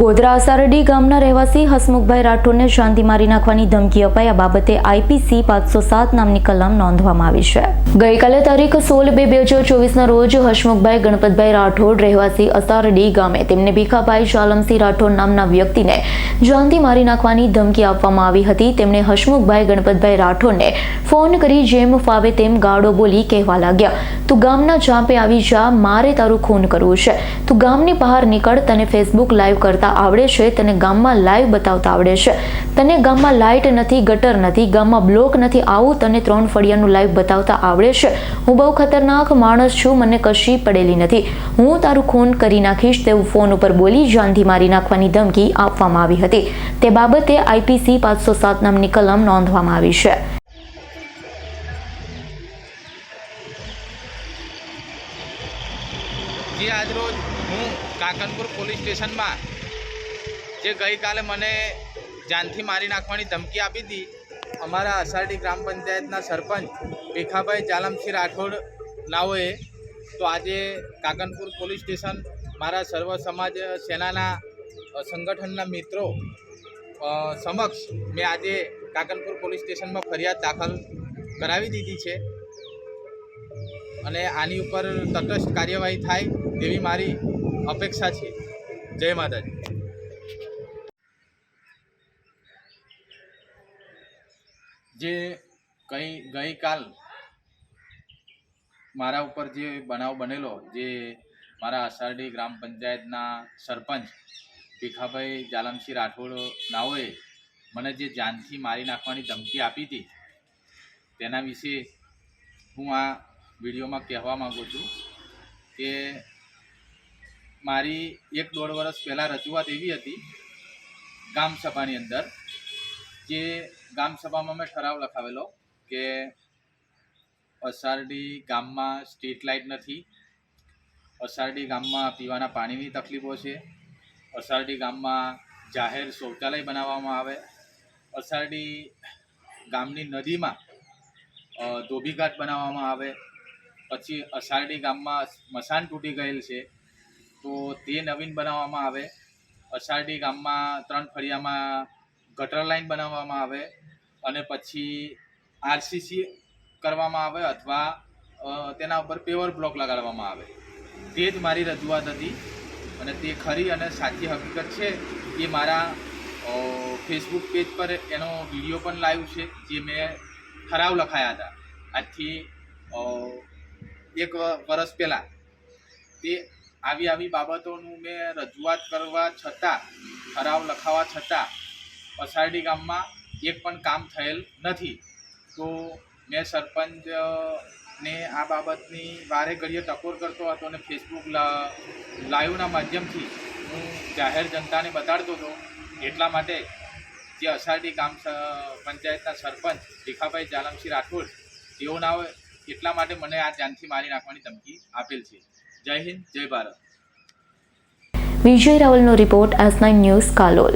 ગોધરા અસારડી ગામના રહેવાસી હસમુખભાઈ રાઠોડને શાંતિ મારી નાખવાની ધમકી અપાઈ. આ બાબતે આઈપીસી પાંચસો સાત નામની કલમ નોંધવામાં આવી છે. ગઈકાલે તારીખ સોળ બે બે હજાર ચોવીસના રોજ હસમુખભાઈ ગણપતભાઈ રાઠોડ રહેવાસી અસારડી ગામે તેમને ભીખાભાઈ શાલમસિંહ રાઠોડ નામના વ્યક્તિને જાનથી મારી નાખવાની ધમકી આપવામાં આવી હતી. તેમણે હસમુખભાઈ ગણપતભાઈ રાઠોડને ફોન કરી જેમ ફાવે તેમ ગાળો બોલી કહેવા લાગ્યા. તું ગામના ચાંપે આવી જા, મારે તારું ખૂન કરવું છે. તું ગામની બહાર નીકળ, તને ફેસબુક લાઈવ કરતા આવડે છે, તને ગામમાં લાઈવ બતાવતા આવડે છે. તને ગામમાં લાઇટ નથી, ગટર નથી, ગામમાં બ્લોક નથી, આવું તને ત્રણ ફળિયાનું લાઈવ બતાવતા આવડે છે. હું બહુ ખતરનાક માણસ છું, મને કશી પડેલી નથી. હું તારું ખૂન કરી નાખીશ, તેવું ફોન ઉપર બોલી જાનથી મારી નાખવાની ધમકી આપવામાં આવી હતી. તે બાબતે આઈપીસી પાંચસો સાત નામની કલમ નોંધવામાં આવી છે. કાકનપુર પોલીસ સ્ટેશનમાં જે ગઈકાલે મને જાનથી મારી નાખવાની ધમકી આપી હતી. અમારા અસારડી ગ્રામ પંચાયતના સરપંચ ભીખાભાઈ જાલમસિંહ રાઠોડ નાઓએ તો આજે કાકનપુર પોલીસ સ્ટેશન મારા સર્વ સમાજ સેનાના સંગઠનના મિત્રો સમક્ષ મેં આજે કાકનપુર પોલીસ સ્ટેશનમાં ફરિયાદ દાખલ કરાવી દીધી છે. અને આની ઉપર તટસ્થ કાર્યવાહી થાય તેવી મારી અપેક્ષા છે. જય માતાજી. જે ગઈ, ગઈકાલ મારા ઉપર જે બનાવ બનેલો, જે મારા અસારડી ગ્રામ પંચાયતના સરપંચ ભીખાભાઈ જાલમસિંહ રાઠોડ નાઓએ મને જે જાનથી મારી નાખવાની ધમકી આપી હતી, તેના વિશે હું આ વિડીયોમાં કહેવા માગું છું કે મારી એક દોઢ વર્ષ પહેલાં રજૂઆત એવી હતી ગામ સભાની અંદર, જે ગામ સભામાં મેં ઠરાવ લખાવેલો કે અસારડી ગામમાં સ્ટ્રીટ લાઇટ નથી અસારડી ગામમાં પીવાના પાણીની તકલીફો છે અસારડી ગામમાં જાહેર શૌચાલય બનાવવામાં આવે અસારડી ગામની નદીમાં ધોબીઘાટ બનાવવામાં આવે, પછી અસારડી ગામમાં મશાન તૂટી ગયેલ છે, તો તે નવીન બનાવવામાં આવે અસારડી ગામમાં ત્રણ ફળિયામાં ગટર લાઈન બનાવવામાં આવે અને પછી આરસીસી કરવામાં આવે અથવા તેના ઉપર પેવર બ્લોક લગાડવામાં આવે. તે જ મારી રજૂઆત હતી અને તે ખરી અને સાચી હકીકત છે એ મારા ફેસબુક પેજ પર એનો વીડિયો પણ લાઈવ છે, જે મેં ઠરાવ લખાયા હતા. આજથી એક વરસ પહેલાં. તે આવી આવી બાબતોનું મેં રજૂઆત કરવા છતાં, ઠરાવ લખાવા છતાં પસારડી ગામમાં એક પણ કામ થયેલ નથી. તો મેં સરપંચ ને આ બાબતની વારે ઘડીએ ટકોર કરતો હતો અને ફેસબુક લાઈવના માધ્યમથી હું જાહેર જનતાને બતાડતો હતો એટલા માટે જે અસારડી ગામ પંચાયતના સરપંચ ભીખાભાઈ જાલમસિંહ રાઠોડ તેઓના એટલા માટે મને આ જાનથી મારી નાખવાની ધમકી આપેલ છે. જય હિન્દ, જય Bharat. Vijay રાવલનો report S Nine News Kalol.